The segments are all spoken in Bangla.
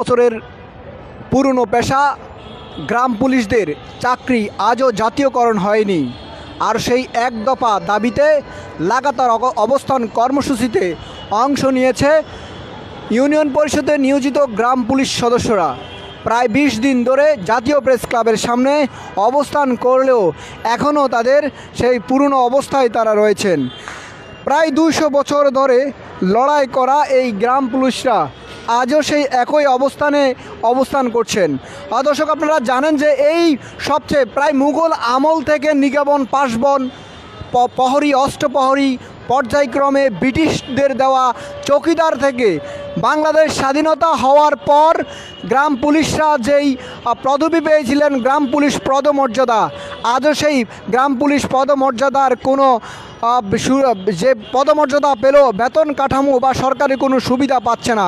বছরের পুরনো পেশা, গ্রাম পুলিশদের চাকরি আজও জাতীয়করণ হয়নি। আর সেই এক দফা দাবিতে লাগাতার অবস্থান কর্মসূচিতে অংশ নিয়েছে ইউনিয়ন পরিষদে নিয়োজিত গ্রাম পুলিশ সদস্যরা। প্রায় বিশ দিন ধরে জাতীয় প্রেস ক্লাবের সামনে অবস্থান করলেও এখনও তাদের সেই পুরনো অবস্থায় তারা রয়েছেন। প্রায় দুশো বছর ধরে লড়াই করা এই গ্রাম পুলিশরা আজও সেই একই অবস্থানে অবস্থান করছেন। দর্শক, আপনারা জানেন যে এই সবচেয়ে প্রায় মুঘল আমল থেকে নিগাবন পাশবন প্রহরী অষ্টপ্রহরী পর্যায়ক্রমে ব্রিটিশদের দেওয়া চৌকিদার থেকে বাংলাদেশ স্বাধীনতা হওয়ার পর গ্রাম পুলিশরা যেই পদবি পেয়েছিলেন, গ্রাম পুলিশ পদমর্যাদা, আজও সেই গ্রাম পুলিশ পদমর্যাদার কোনো যে পদমর্যাদা পেল বেতন কাঠামো বা সরকারি কোনো সুবিধা পাচ্ছে না।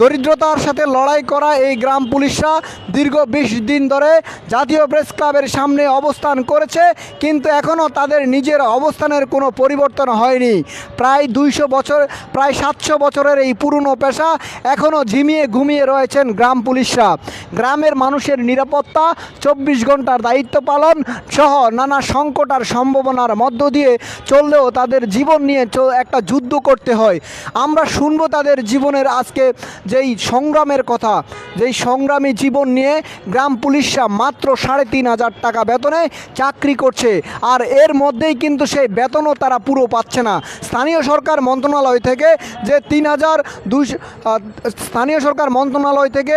দরিদ্রতার সাথে লড়াই করা এই গ্রাম পুলিশরা দীর্ঘ বিশ দিন ধরে জাতীয় প্রেস ক্লাবের সামনে অবস্থান করেছে, কিন্তু এখনও তাদের নিজের অবস্থানের কোনো পরিবর্তন হয়নি। প্রায় দুইশো বছর, প্রায় সাতশো বছরের এই পুরনো পেশা এখনও ঝিমিয়ে ঘুমিয়ে রয়েছেন গ্রাম পুলিশরা। গ্রামের মানুষের নিরাপত্তা, চব্বিশ ঘণ্টার দায়িত্ব পালন সহ নানা সংকট আর সম্ভাবনার মধ্য দিয়ে চললেও তাদের জীবন নিয়ে একটা যুদ্ধ করতে হয়। আমরা শুনব তাদের জীবনের আজকে যেই সংগ্রামের কথা, যেই সংগ্রামী জীবন নিয়ে গ্রাম পুলিশরা মাত্র সাড়ে তিন হাজার টাকা বেতনে চাকরি করছে। আর এর মধ্যেই কিন্তু সেই বেতনও তারা পুরো পাচ্ছে না। স্থানীয় সরকার মন্ত্রণালয় থেকে যে তিন হাজার দুইশো স্থানীয় সরকার মন্ত্রণালয় থেকে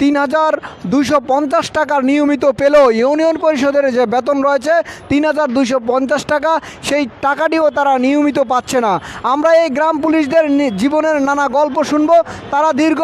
তিন হাজার দুইশো পঞ্চাশ টাকার নিয়মিত পেল ইউনিয়ন পরিষদের যে বেতন রয়েছে তিন হাজার দুইশো পঞ্চাশ টাকা, সেই টাকাটিও তারা নিয়মিত পাচ্ছে না। আমরা এই গ্রাম পুলিশদের জীবনের নানা গল্প শুনব। তারা দীর্ঘ।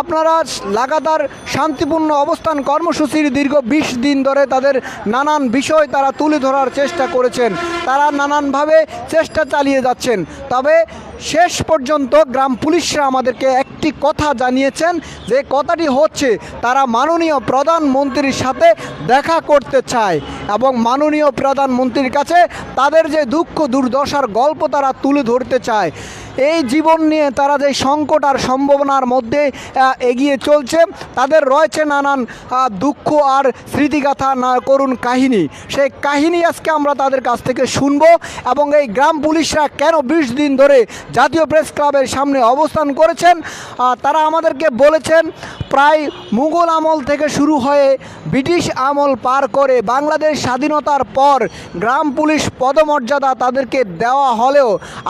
আপনারা লাগাতার শান্তিপূর্ণ অবস্থান কর্মসূচির দীর্ঘ বিশ দিন ধরে তাদের নানান বিষয় তারা তুলে ধরার চেষ্টা করেছেন। তারা নানানভাবে চেষ্টা চালিয়ে যাচ্ছেন। তবে শেষ পর্যন্ত গ্রাম পুলিশরা আমাদেরকে একটি কথা জানিয়েছেন যে কথাটি হচ্ছে, তারা মাননীয় প্রধানমন্ত্রীর সাথে দেখা করতে চায় এবং মাননীয় প্রধানমন্ত্রীর কাছে তাদের যে দুঃখ দুর্দশার গল্প তারা তুলে ধরতে চায়। এই জীবন নিয়ে তারা যে সংকট আর সম্ভাবনার মধ্যে এগিয়ে চলছে, তাদের রয়েছে নানান দুঃখ আর স্মৃতিগাথা না করুন কাহিনী। সেই কাহিনী আজকে আমরা তাদের কাছ থেকে শুনব এবং এই গ্রাম পুলিশরা কেন বিশ দিন ধরে জাতীয় প্রেস ক্লাবের সামনে অবস্থান করেছেন? তারা আমাদেরকে বলেছেন, প্রায় মুঘল আমল থেকে শুরু হয়ে ব্রিটিশ আমল পার করে বাংলাদেশ স্বাধীনতার পর গ্রাম পুলিশ পদমর্যাদা তাদেরকে দেওয়া হলেও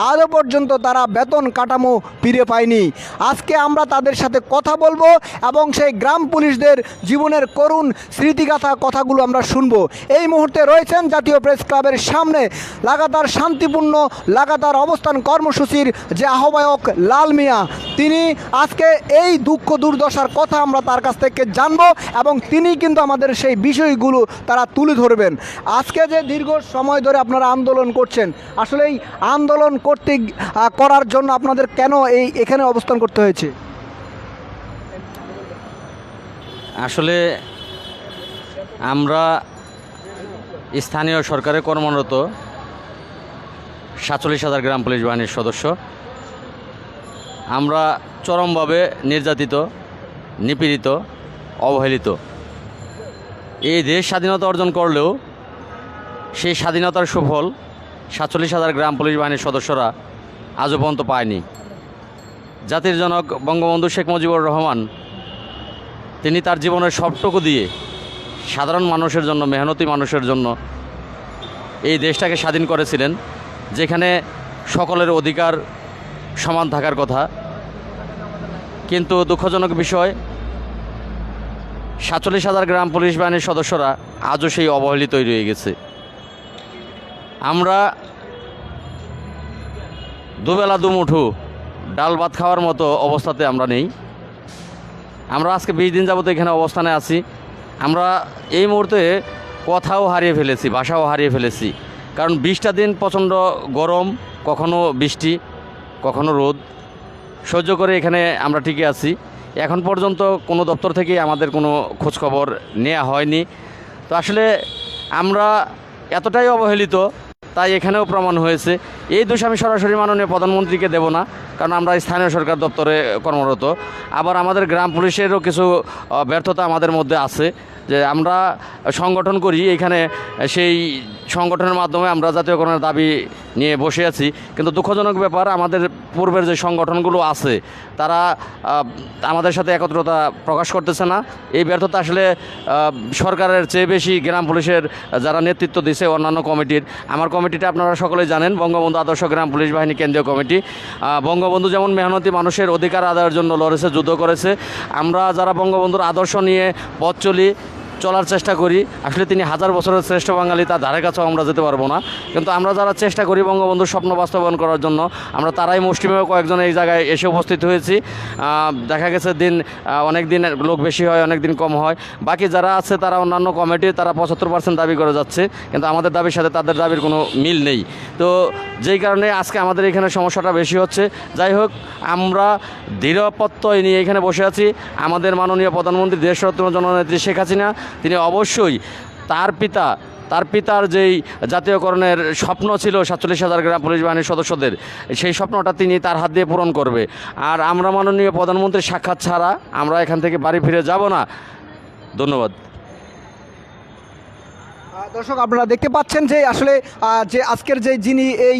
আজও পর্যন্ত তারা বেতন কাঠামো ফিরে পায়নি। আজকে আমরা তাদের সাথে কথা বলব এবং সেই গ্রাম পুলিশদের জীবনের করুণ স্মৃতিগাথা কথাগুলো আমরা শুনব। এই মুহূর্তে রয়েছেন জাতীয় প্রেস ক্লাবের সামনে লাগাতার শান্তিপূর্ণ লাগাতার অবস্থান কর্মসূচির যে আহ্বায়ক লাল মিয়া। তিনি আজকে এই দুঃখ দুর্দশার কথা আমরা তার কাছ থেকে জানব এবং তিনি কিন্তু আমাদের সেই বিষয়গুলো তারা তুলে ধরবেন। আজকে যে দীর্ঘ সময় ধরে আপনারা আন্দোলন করছেন আসলে এই আন্দোলন করতে আহ, করার জন্য আপনাদের কেন এই এখানে অবস্থান করতে হয়েছে? আসলে আমরা স্থানীয় সরকারে কর্মরত সাতচল্লিশ হাজার গ্রাম পুলিশ বাহিনীর সদস্য। আমরা চরমভাবে নির্যাতিত, নিপীড়িত, অবহেলিত। এই দেশ স্বাধীনতা অর্জন করলেও সেই স্বাধীনতার সুফল সাতচল্লিশ হাজার গ্রাম পুলিশ বাহিনীর সদস্যরা আজও পর্যন্ত পায়নি। জাতির জনক বঙ্গবন্ধু শেখ মুজিবুর রহমান, তিনি তার জীবনের সবটুকু দিয়ে সাধারণ মানুষের জন্য, মেহনতি মানুষের জন্য এই দেশটাকে স্বাধীন করেছিলেন, যেখানে সকলের অধিকার সমান থাকার কথা। কিন্তু দুঃখজনক বিষয়, সাতচল্লিশ হাজার গ্রাম পুলিশ বাহিনীর সদস্যরা আজও সেই অবহেলিতই রয়ে গেছে। আমরা দুবেলা দুমুঠু ডাল ভাত খাওয়ার মতো অবস্থাতে আমরা নেই। আমরা আজকে বিশ দিন যাবত এখানে অবস্থানে আছি। আমরা এই মুহূর্তে কথাও হারিয়ে ফেলেছি, ভাষাও হারিয়ে ফেলেছি। কারণ বিশটা দিন প্রচণ্ড গরম, কখনো বৃষ্টি, কখনো রোদ। সহ্য করে এখানে আমরা টিকে আছি। এখন পর্যন্ত কোনো দপ্তর থেকে আমাদের কোনো খোঁজখবর নেওয়া হয়নি। তো আসলে আমরা এতটাই অবহেলিত তাই এখানেও প্রমাণ হয়েছে। এই দোষ আমি সরাসরি মাননীয় প্রধানমন্ত্রীকে দেব না, কারণ আমরা স্থানীয় সরকার দপ্তরে কর্মরত। আবার আমাদের গ্রাম পুলিশেরও কিছু ব্যর্থতা আমাদের মধ্যে আছে। যে আমরা সংগঠন করি, এখানে সেই সংগঠনের মাধ্যমে আমরা জাতীয়করণের দাবি নিয়ে বসে আছি। কিন্তু দুঃখজনক ব্যাপার, আমাদের পূর্বের যে সংগঠনগুলো আছে, তারা আমাদের সাথে একত্রতা প্রকাশ করতেছে না। এই ব্যর্থতা আসলে সরকারের চেয়ে বেশি গ্রাম পুলিশের যারা নেতৃত্ব দিছে অন্যান্য কমিটির। আমার কমিটিটা আপনারা সকলেই জানেন, বঙ্গবন্ধু আদর্শ গ্রাম পুলিশ বাহিনী কেন্দ্রীয় কমিটি। বঙ্গবন্ধু যেমন মেহনতি মানুষের অধিকার আদায়ের জন্য লড়েছে, যুদ্ধ করেছে, আমরা যারা বঙ্গবন্ধুর আদর্শ নিয়ে পথ চলি চলার চেষ্টা করি। আসলে তিনি হাজার বছরের শ্রেষ্ঠ বাঙালি, তার ধারে কাছেও আমরা যেতে পারব না। কিন্তু আমরা যারা চেষ্টা করি বঙ্গবন্ধুর স্বপ্ন বাস্তবায়ন করার জন্য, আমরা তারাই মুষ্টিমেয় কয়েকজন এই জায়গায় এসে উপস্থিত হয়েছি। দেখা গেছে দিন অনেক দিন লোক বেশি হয়, অনেক দিন কম হয়। বাকি যারা আছে, তারা অন্যান্য কমিটি তারা পঁচাত্তর পার্সেন্ট দাবি করে যাচ্ছে। কিন্তু আমাদের দাবির সাথে তাদের দাবির কোনো মিল নেই। তো যেই কারণে আজকে আমাদের এখানে সমস্যাটা বেশি হচ্ছে। যাই হোক, আমরা দৃঢ়পত্তই নিয়ে এখানে বসে আছি। আমাদের মাননীয় প্রধানমন্ত্রী, দেশরত্ন জননেত্রী শেখ হাসিনা তিনি অবশ্যই তার পিতা, তার পিতার যেই জাতীয়করণের স্বপ্ন ছিল সাতচল্লিশ হাজার গ্রাম পুলিশ বাহিনীর সদস্যদের, সেই স্বপ্নটা তিনি তার হাত দিয়ে পূরণ করবে। আর আমরা মাননীয় প্রধানমন্ত্রীর সাক্ষাৎ ছাড়া আমরা এখান থেকে বাড়ি ফিরে যাব না। ধন্যবাদ। দর্শক আপনারা দেখতে পাচ্ছেন যে আসলে যে আজকের যে যিনি এই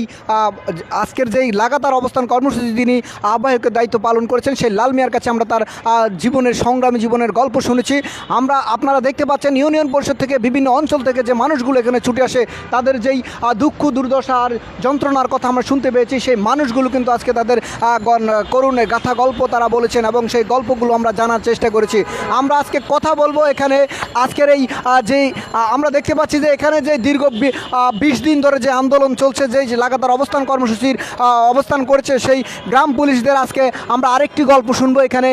আজকের যেই লাগাতার অবস্থান কর্মসূচি যিনি আহ্বায়কের দায়িত্ব পালন করেছেন সেই লাল মিয়ার কাছে আমরা তার জীবনের সংগ্রামী জীবনের গল্প শুনেছি। আমরা আপনারা দেখতে পাচ্ছেন ইউনিয়ন পরিষদ থেকে বিভিন্ন অঞ্চল থেকে যে মানুষগুলো এখানে ছুটে আসে তাদের যেই দুঃখ দুর্দশা আর যন্ত্রণার কথা আমরা শুনতে পেয়েছি সেই মানুষগুলো কিন্তু আজকে তাদের আহ, গণ- করুণে গাথা গল্প তারা বলেছেন এবং সেই গল্পগুলো আমরা জানার চেষ্টা করেছি। আমরা আজকে কথা বলব এখানে আজকের এই যে আমরা দেখতে পাচ্ছি যে এখানে যে দীর্ঘ বিশ দিন ধরে যে আন্দোলন চলছে, যে যে লাগাতার অবস্থান কর্মসূচির অবস্থান করেছে সেই গ্রাম পুলিশদের আজকে আমরা আরেকটি গল্প শুনব এখানে।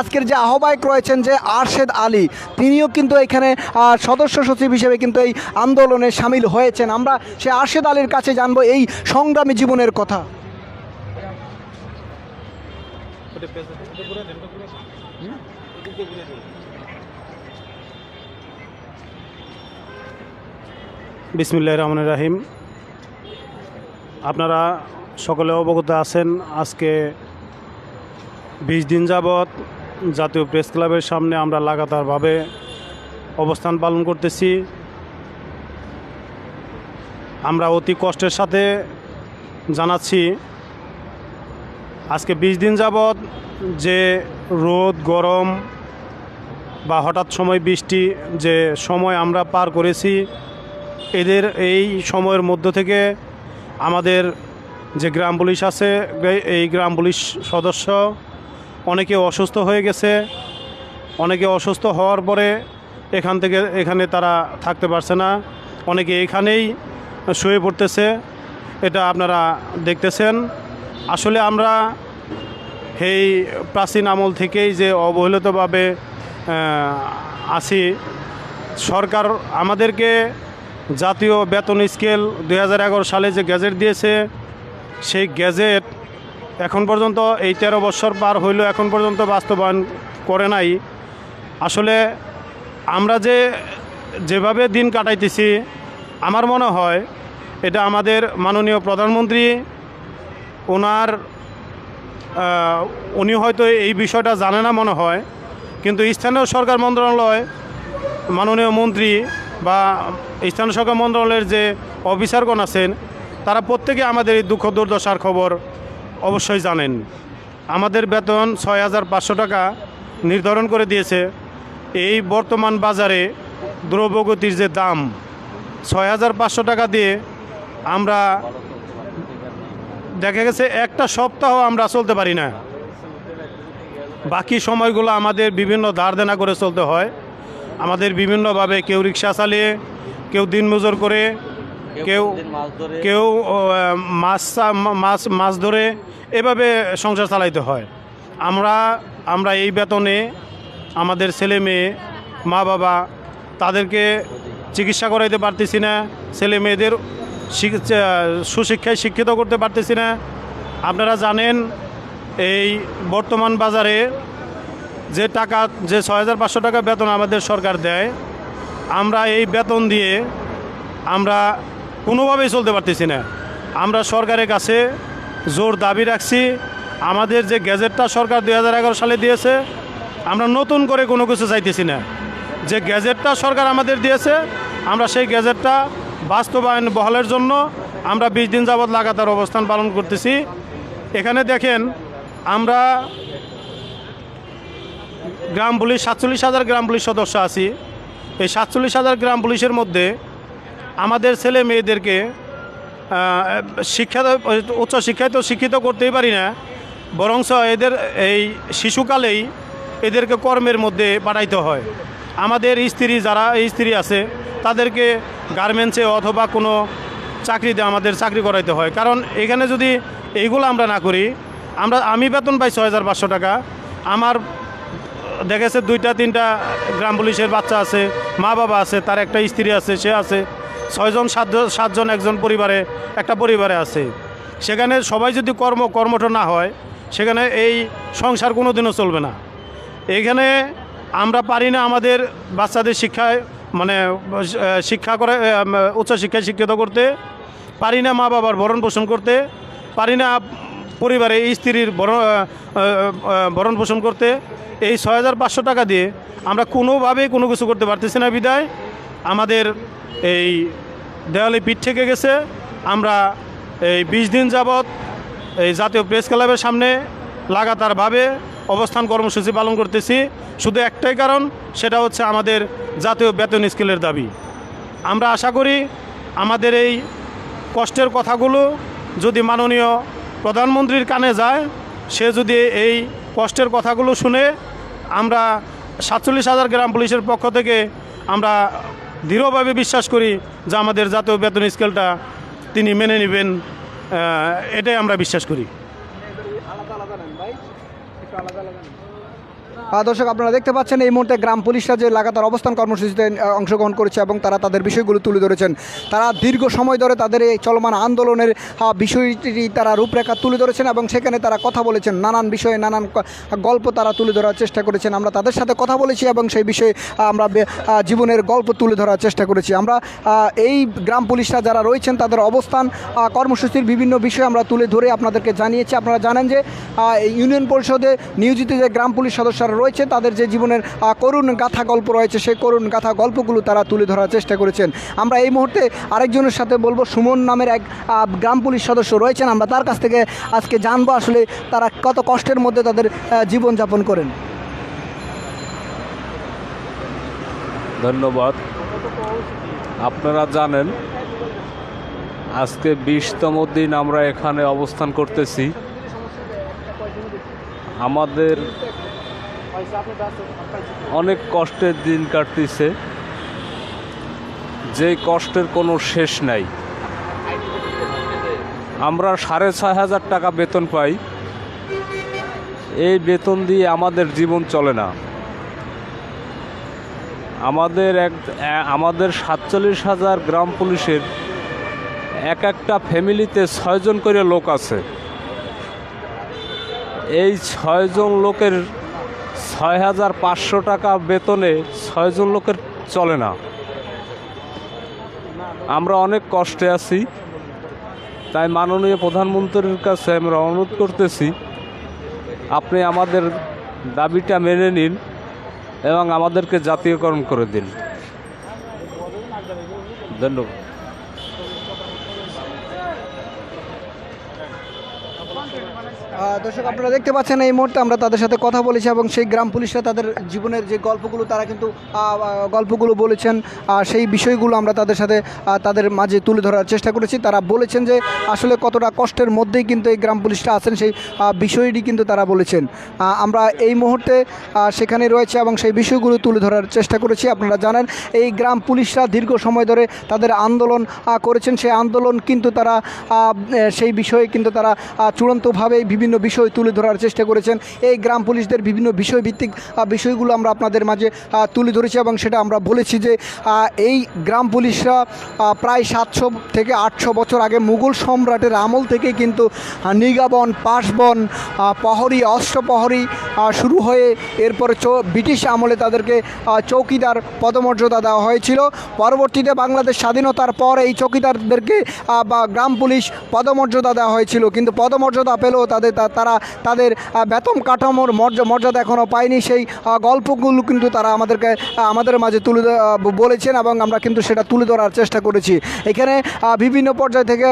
আজকের যে আহ্বায়ক রয়েছেন যে আরশেদ আলী, তিনিও কিন্তু এখানে সদস্য সচিব হিসেবে কিন্তু এই আন্দোলনে সামিল হয়েছেন। আমরা সেই আরশেদ আলীর কাছে জানব এই সংগ্রামী জীবনের কথা। বিসমিল্লাহ রহমান রাহিম। আপনারা সকলে অবগত আছেন, আজকে বিশ দিন যাবৎ জাতীয় প্রেস ক্লাবের সামনে আমরা লাগাতারভাবে অবস্থান পালন করতেছি। আমরা অতি কষ্টের সাথে জানাচ্ছি, আজকে বিশ দিন যাবৎ যে রোদ, গরম বা হঠাৎ সময় বৃষ্টি যে সময় আমরা পার করেছি এদের এই সময়ের মধ্য থেকে আমাদের যে গ্রাম পুলিশ আছে, এই গ্রাম পুলিশ সদস্য অনেকে অসুস্থ হয়ে গেছে। অনেকে অসুস্থ হওয়ার পরে এখান থেকে, এখানে তারা থাকতে পারছে না। অনেকে এখানেই শুয়ে পড়তেছে। এটা আপনারা দেখতেছেন। আসলে আমরা এই প্রাচীন আমল থেকেই যে অবহেলিতভাবে আছি, সরকার আমাদেরকে জাতীয় বেতন স্কেল দু হাজার এগারো সালে যে গ্যাজেট দিয়েছে, সেই গ্যাজেট এখন পর্যন্ত এই তেরো বছর পার হইল এখন পর্যন্ত বাস্তবায়ন করে নাই। আসলে আমরা যে যেভাবে দিন কাটাইতেছি, আমার মনে হয় এটা আমাদের মাননীয় প্রধানমন্ত্রী, ওনার উনি হয়তো এই বিষয়টা জানে না মনে হয়, কিন্তু স্থানীয় সরকার মন্ত্রণালয়, মাননীয় মন্ত্রী বা স্থানীয় সরকার মন্ত্রণালয়ের যে অফিসারগণ আছেন, তারা প্রত্যেকে আমাদের এই দুঃখ দুর্দশার খবর অবশ্যই জানেন। আমাদের বেতন ছয় হাজার পাঁচশো টাকা নির্ধারণ করে দিয়েছে। এই বর্তমান বাজারে দ্রব্যগতির যে দাম, ছয় হাজার পাঁচশো টাকা দিয়ে আমরা দেখা গেছে একটা সপ্তাহ আমরা চলতে পারি না। বাকি সময়গুলো আমাদের বিভিন্ন ধার দেনা করে চলতে হয়। আমাদের বিভিন্নভাবে কেউ রিক্সা চালিয়ে কেউ দিনমজুর করে কেউ কেউ মাছ মাছ মাছ ধরে এভাবে সংসার চালাইতে হয়। আমরা আমরা এই বেতনে আমাদের ছেলে মেয়ে মা বাবা তাদেরকে চিকিৎসা করাইতে পারতেছি না ছেলে মেয়েদের সুশিক্ষায় শিক্ষিত করতে পারতেছি না। আপনারা জানেন এই বর্তমান বাজারে যে টাকা, যে ছয় হাজার পাঁচশো টাকা বেতন আমাদের সরকার দেয়, আমরা এই বেতন দিয়ে আমরা কোনোভাবেই চলতে পারতেছি না। আমরা সরকারের কাছে জোর দাবি রাখছি, আমাদের যে গ্যাজেটটা সরকার দু হাজার এগারো সালে দিয়েছে, আমরা নতুন করে কোনো কিছু চাইতেছি না। যে গ্যাজেটটা সরকার আমাদের দিয়েছে, আমরা সেই গ্যাজেটটা বাস্তবায়ন বহালের জন্য আমরা বিশ দিন যাবৎ লাগাতার অবস্থান পালন করতেছি। এখানে দেখেন, আমরা গ্রাম পুলিশ, সাতচল্লিশ হাজার গ্রাম পুলিশ সদস্য আছি। এই সাতচল্লিশ হাজার গ্রাম পুলিশের মধ্যে আমাদের ছেলে মেয়েদেরকে শিক্ষা, উচ্চ শিক্ষায় তো শিক্ষিত করতেই পারি না বরঞ্চ এদের এই শিশুকালেই এদেরকে কর্মের মধ্যে পাঠাইতে হয়। আমাদের স্ত্রী যারা স্ত্রী আছে, তাদেরকে গার্মেন্টসে অথবা কোনো চাকরিতে আমাদের চাকরি করাইতে হয়। কারণ এখানে যদি এইগুলো আমরা না করি, আমরা, আমি বেতন পাই ছয় হাজার পাঁচশো টাকা, আমার দেখেছে দুইটা, তিনটা গ্রাম পুলিশের বাচ্চা আছে, মা বাবা আছে, তার একটা স্ত্রী আছে, সে আছে। ছয়জন সাতজন সাতজন একজন পরিবারে, একটা পরিবারে আছে। সেখানে সবাই যদি কর্ম, কর্মঠ না হয়, সেখানে এই সংসার কোনো দিনও চলবে না। এখানে আমরা পারি না আমাদের বাচ্চাদের শিক্ষায় মানে শিক্ষা করে, উচ্চশিক্ষায় শিক্ষিত করতে। পারি না মা বাবার ভরণ পোষণ করতে। পারি না পরিবারে এই স্ত্রীর ভরণ পোষণ করতে এই ছয় হাজার পাঁচশো টাকা দিয়ে আমরা কোনোভাবেই কোনো কিছু করতে পারতেছি না বিদায়। আমাদের এই দেওয়ালে পিঠ থেকে গেছে। আমরা এই বিশ দিন যাবৎ এই জাতীয় প্রেস ক্লাবের সামনে লাগাতারভাবে অবস্থান কর্মসূচি পালন করতেছি। শুধু একটাই কারণ, সেটা হচ্ছে আমাদের জাতীয় বেতন স্কেলের দাবি। আমরা আশা করি আমাদের এই কষ্টের কথাগুলো যদি মাননীয় প্রধানমন্ত্রীর কানে যায় সে যদি এই কষ্টের কথাগুলো শুনে আমরা সাতচল্লিশ হাজার গ্রাম পুলিশের পক্ষ থেকে আমরা দৃঢ়ভাবে বিশ্বাস করি যে আমাদের জাতীয় বেতন স্কেলটা তিনি মেনে নেবেন এটাই আমরা বিশ্বাস করি। আহ, দর্শক, আপনারা দেখতে পাচ্ছেন এই মুহূর্তে গ্রাম পুলিশরা যে লাগাতার অবস্থান কর্মসূচিতে অংশগ্রহণ করেছে এবং তারা তাদের বিষয়গুলো তুলে ধরেছেন। তারা দীর্ঘ সময় ধরে তাদের এই চলমান আন্দোলনের বিষয়টি তারা রূপরেখা তুলে ধরেছেন এবং সেখানে তারা কথা বলেছেন। নানান বিষয়ে নানান গল্প তারা তুলে ধরার চেষ্টা করেছেন। আমরা তাদের সাথে কথা বলেছি এবং সেই বিষয়ে আমরা জীবনের গল্প তুলে ধরার চেষ্টা করেছি। আমরা এই গ্রাম পুলিশরা যারা রয়েছেন, তাদের অবস্থান কর্মসূচির বিভিন্ন বিষয় আমরা তুলে ধরে আপনাদেরকে জানিয়েছি। আপনারা জানেন যে ইউনিয়ন পরিষদে নিয়োজিত যে গ্রাম পুলিশ সদস্যরা রয়েছে, তাদের যে জীবনের করুণ গাথা গল্প রয়েছে, সেই করুণ গাথা গল্পগুলো তারা তুলে ধরার চেষ্টা করেছেন। আমরা এই মুহূর্তে আরেকজনের সাথে বলব, সুমন নামের এক গ্রাম পুলিশ সদস্য রয়েছেন। আমরা তার কাছ থেকে আজকে জানব আসলে তারা কত কষ্টের মধ্যে তাদের জীবনযাপন করেন। ধন্যবাদ। আপনারা জানেন, আজকে বিশতম দিন আমরা এখানে অবস্থান করতেছি। আমাদের অনেক কষ্টের দিন কাটতেছে। যে কষ্টের কোনো শেষ নাই। আমরা সাড়ে ছয় হাজার টাকা বেতন পাই। এই বেতন দিয়ে আমাদের জীবন চলে না। আমাদের এক আমাদের সাতচল্লিশ হাজার গ্রাম পুলিশের এক একটা ফ্যামিলিতে ছয়জন করে লোক আছে। এই ছয়জন লোকের ছয় হাজার পাঁচশো টাকা বেতনে ছয়জন লোকের চলে না। আমরা অনেক কষ্টে আছি, তাই মাননীয় প্রধানমন্ত্রীর কাছে আমরা অনুরোধ করতেছি, আপনি আমাদের দাবিটা মেনে নিন এবং আমাদেরকে জাতীয়করণ করে দিন। ধন্যবাদ। দর্শক আপনারা দেখতে পাচ্ছেন এই মুহূর্তে আমরা তাদের সাথে কথা বলেছি এবং সেই গ্রাম পুলিশরা তাদের জীবনের যে গল্পগুলো তারা কিন্তু গল্পগুলো বলেছেন। সেই বিষয়গুলো আমরা তাদের সাথে তাদের মাঝে তুলে ধরার চেষ্টা করেছি। তারা বলেছেন যে আসলে কতটা কষ্টের মধ্যেই কিন্তু এই গ্রাম পুলিশরা আছেন সেই বিষয়টি কিন্তু তারা বলেছেন। আমরা এই মুহূর্তে সেখানে রয়েছে এবং সেই বিষয়গুলো তুলে ধরার চেষ্টা করেছি। আপনারা জানেন এই গ্রাম পুলিশরা দীর্ঘ সময় ধরে তাদের আন্দোলন করেছেন। সেই আন্দোলন কিন্তু তারা সেই বিষয়ে কিন্তু তারা আহ, চূড়ান্তভাবেই বিভিন্ন বিষয় তুলে ধরার চেষ্টা করেছেন। এই গ্রাম পুলিশদের বিভিন্ন বিষয়ভিত্তিক বিষয়গুলো আমরা আপনাদের মাঝে তুলে ধরেছি এবং সেটা আমরা বলেছি যে এই গ্রাম পুলিশরা প্রায় সাতশো থেকে আটশো বছর আগে মুঘল সম্রাটের আমল থেকে কিন্তু নিগাবন, পাশবন প্রহরী অষ্টপ্রহরী শুরু হয়ে এরপরে ব্রিটিশ আমলে তাদেরকে চৌকিদার পদমর্যাদা দেওয়া হয়েছিল। পরবর্তীতে বাংলাদেশ স্বাধীনতার পর এই চৌকিদারদেরকে বা গ্রাম পুলিশ পদমর্যাদা দেওয়া হয়েছিল। কিন্তু পদমর্যাদা পেলেও তাদের তারা তাদের বেতন কাঠামোর মর্য- মর্যাদা এখনও পায়নি। সেই গল্পগুলো কিন্তু তারা আমাদেরকে আমাদের মাঝে তুলে বলেছেন এবং আমরা কিন্তু সেটা তুলে ধরার চেষ্টা করেছি। এখানে বিভিন্ন পর্যায় থেকে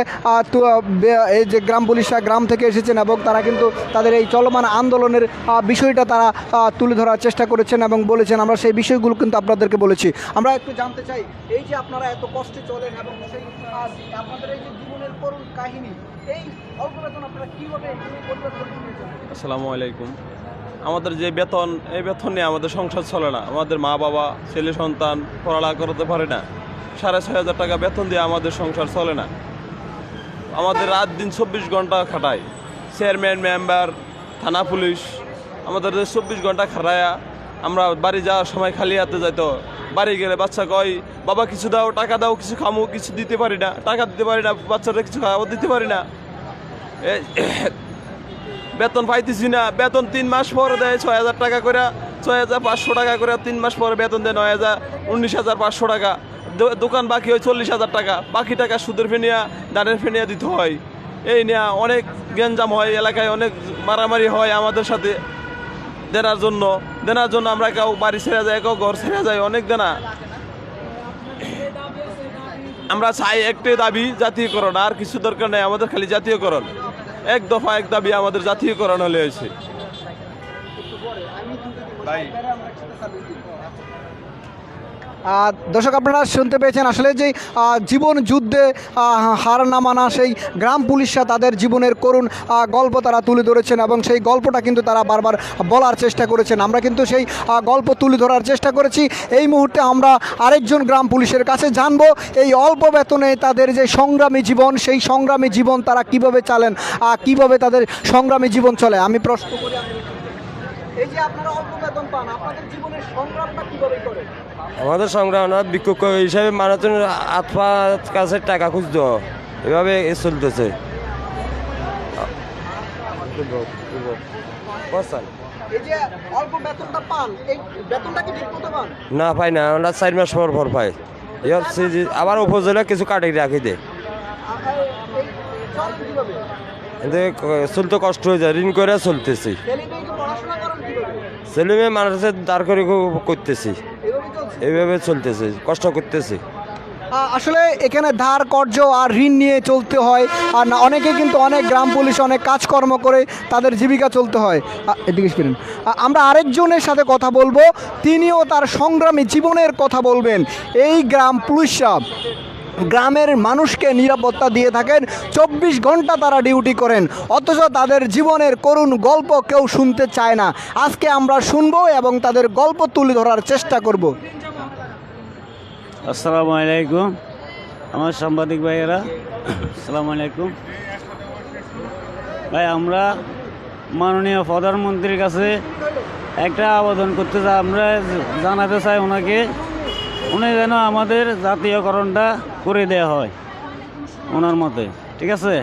এই যে গ্রাম পুলিশরা গ্রাম থেকে এসেছেন এবং তারা কিন্তু তাদের এই চলমান আন্দোলনের বিষয়টা তারা তুলে ধরার চেষ্টা করেছেন এবং বলেছেন। আমরা সেই বিষয়গুলো কিন্তু আপনাদেরকে বলেছি। আমরা একটু জানতে চাই, এই যে আপনারা এত কষ্টে চলেন এবং সেই আপনাদের এই যে জীবনের করুণ কাহিনী আসসালামু আলাইকুম। আমাদের যে বেতন, এই বেতন নিয়ে আমাদের সংসার চলে না। আমাদের মা বাবা, ছেলে সন্তান পড়ালেখা করতে পারে না। সাড়ে ছয় হাজার টাকা বেতন দিয়ে আমাদের সংসার চলে না। আমাদের রাত দিন চব্বিশ ঘণ্টা খাটায়। চেয়ারম্যান, মেম্বার, থানা পুলিশ, আমাদের চব্বিশ ঘণ্টা খাটায়া আমরা বাড়ি যাওয়ার সময় খালি হাতে যাইতো। বাড়ি গেলে বাচ্চা কয়, বাবা, কিছু দাও, টাকা দাও, কিছু খামো, কিছু দিতে পারি না, টাকা দিতে পারি না বাচ্চারা কিছু খাওয়াবো, দিতে পারি না। বেতন পাইতেছি না, বেতন তিন মাস পর দেয় ছয় হাজার টাকা করে ছয় হাজার পাঁচশো টাকা করে তিন মাস পরে বেতন দেয় নয় হাজার, উনিশ হাজার পাঁচশো টাকা। দোকান বাকি হয় চল্লিশ হাজার টাকা, বাকি টাকা সুদের ফেনিয়া, দানের ফেনিয়া দিতে হয়। এই নিয়ে অনেক গেঞ্জাম হয়, এলাকায় অনেক মারামারি হয় আমাদের সাথে। দেনার জন্য দেনার জন্য আমরা কেউ বাড়ি ছেড়ে যাই কেউ ঘর ছেড়ে যাই অনেক দেনা। আমরা চাই একটাই দাবি জাতীয়করণ, আর কিছু দরকার নেই, আমাদের খালি জাতীয়করণ। এক দফা এক দাবি আমাদের জাতীয়করণ হলে হয়েছে। দর্শক, আপনারা শুনতে পেয়েছেন আসলে যে জীবন যুদ্ধে হার না মানা সেই গ্রাম পুলিশরা তাদের জীবনের করুণ গল্প তারা তুলে ধরেছেন এবং সেই গল্পটা কিন্তু তারা বারবার বলার চেষ্টা করেছেন। আমরা কিন্তু সেই গল্প তুলে ধরার চেষ্টা করেছি। এই মুহূর্তে আমরা আরেকজন গ্রাম পুলিশের কাছে জানব, এই অল্প বেতনে তাদের যে সংগ্রামী জীবন, সেই সংগ্রামী জীবন তারা কীভাবে চালেন কীভাবে তাদের সংগ্রামী জীবন চলে? আমি প্রশ্ন করি এই যে আপনারা অল্প বেতন পান, আপনাদের জীবনের সংগ্রামটা কীভাবে করেন? আমাদের সংগ্রাম বিক্ষোভ হিসাবে মানুষজন হাত পা কাছে টাকা খুঁজতো। এভাবে এ চলতেছে। না পাই না আমরা চার মাস পর পর পাই। আবার উপজেলা কিছু কাটি রাখি দে। চলতে কষ্ট হয়ে যায় ঋণ করে চলতেছি। ছেলে মেয়ে মানুষের দাঁড় করে করতেছি। এইভাবে চলতেছে, কষ্ট করতেছে। আসলে এখানে ধার কর্য আর ঋণ নিয়ে চলতে হয়। আর না, অনেকে কিন্তু অনেক গ্রাম পুলিশ, অনেক কাজকর্ম করে তাদের জীবিকা চলতে হয়। এদিকে ফিরেন। আমরা আরেকজনের সাথে কথা বলব। তিনিও তার সংগ্রামী জীবনের কথা বলবেন। এই গ্রাম পুলিশরা গ্রামের মানুষকে নিরাপত্তা দিয়ে থাকেন। চব্বিশ ঘণ্টা তারা ডিউটি করেন। অথচ তাদের জীবনের করুণ গল্প কেউ শুনতে চায় না। আজকে আমরা শুনব এবং তাদের গল্প তুলে ধরার চেষ্টা করব। আসসালামু আলাইকুম। আমার সাংবাদিক ভাইয়েরা, আসসালামু আলাইকুম। ভাই, আমরা মাননীয় প্রধানমন্ত্রীর কাছে একটা আবেদন করতে চাই। আমরা জানাতে চাই ওনাকে, উনি যেন আমাদের জাতীয়করণটা করে দেওয়া হয় ওনার মতে। ঠিক আছে?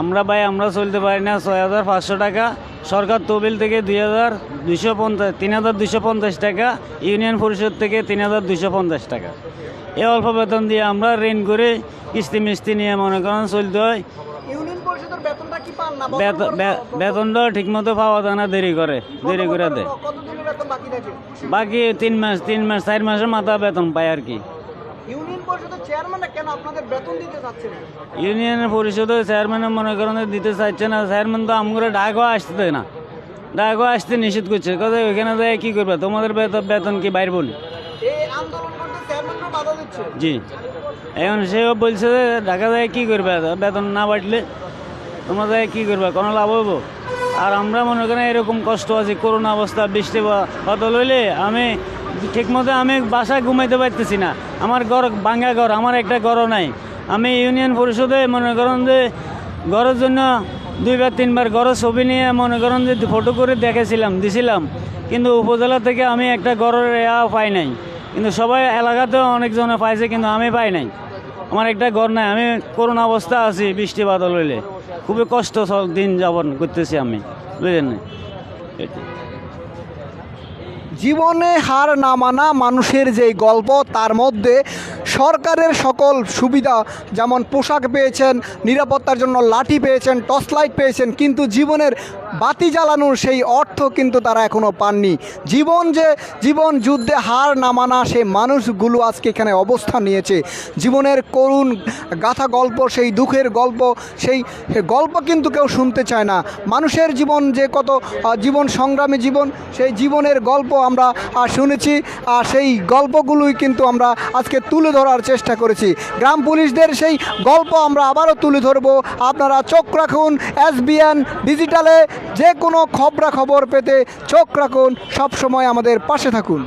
আমরা ভাই আমরা চলতে পারি না ছয় হাজার পাঁচশো টাকা। সরকার তহবিল থেকে দুই হাজার দুইশো পঞ্চাশ তিন হাজার দুইশো পঞ্চাশ টাকা ইউনিয়ন পরিষদ থেকে তিন হাজার দুইশো পঞ্চাশ টাকা। এই অল্প বেতন দিয়ে আমরা ঋণ করে কিস্তি মিস্তি নিয়ে মনে করেন চলতে হয়। বেতনটা ঠিকমতো পাওয়া যায় না দেরি করে দেরি করে দেয়। বাকি তিন মাস তিন মাস চার মাসের মাথা বেতন পায় আর কি। পরিষদের চেয়ারম্যান কেন আপনাদের বেতন দিতে চাচ্ছে না? ইউনিয়নের পরিষদের চেয়ারম্যান মনে করেন দিতে চাইছে না। চেয়ারম্যান তো আমগুলো ডাকও আসতে দেয় না। ডাকও আসতে নিষেধ করছে। কথা ওইখানে যায় কী করবে? তোমাদের বেতন বেতন কি বাইর বলি? এই আন্দোলন করতে চেয়ারম্যানরা বাধা দিচ্ছে। জি। এখন সেও বলছে যে ঢাকা যায় কি করবে? বেতন না বাড়লে তোমরা যায় কি করবে? কোনো লাভ হব আর আমরা মনে করেন এরকম কষ্ট আছি করোনা অবস্থা বৃষ্টি বদল হইলে আমি ঠিকমতো আমি বাসায় ঘুমাইতে পারতেছি না। আমার ঘর ভাঙ্গা ঘর, আমার একটা ঘরও নাই। আমি ইউনিয়ন পরিষদে মনে করেন যে ঘরের জন্য দুইবার, তিনবার ঘরের ছবি নিয়ে মনে করেন যে ফটো করে দেখেছিলাম, দিছিলাম। কিন্তু উপজেলা থেকে আমি একটা ঘরের এয়া পাই নাই। কিন্তু সবাই এলাকাতেও অনেকজনে পাইছে, কিন্তু আমি পাই নাই। আমার একটা ঘর নাই, আমি করোনা অবস্থা আছি, বৃষ্টি বাদল হইলে। খুবই কষ্ট দিন যাপন করতেছি আমি, বুঝলেন না। জীবনে হার না মানা মানুষের যে গল্প তার মধ্যে সরকারের সকল সুবিধা, যেমন পোশাক পেয়েছেন, নিরাপত্তার জন্য লাঠি পেয়েছেন টর্চ লাইট পেয়েছেন, কিন্তু জীবনের বাতি জ্বালানোর সেই অর্থ কিন্তু তারা এখনও পাননি। জীবন যে, জীবন যুদ্ধে হার না মানা, সেই মানুষগুলো আজকে এখানে অবস্থান নিয়েছে। জীবনের করুণ গাথা গল্প, সেই দুঃখের গল্প, সেই গল্প কিন্তু কেউ শুনতে চায় না। মানুষের জীবন যে কত জীবন সংগ্রামী জীবন, সেই জীবনের গল্প আমরা শুনেছি। আর সেই গল্পগুলোই কিন্তু আমরা আজকে তুলে ধরার চেষ্টা করেছি। গ্রাম পুলিশদের সেই গল্প আমরা আবারও তুলে ধরব। আপনারা চোখ রাখুন এসবিএন ডিজিটালে যে কোনো খবরাখবর পেতে চোখ রাখুন, সবসময় আমাদের পাশে থাকুন।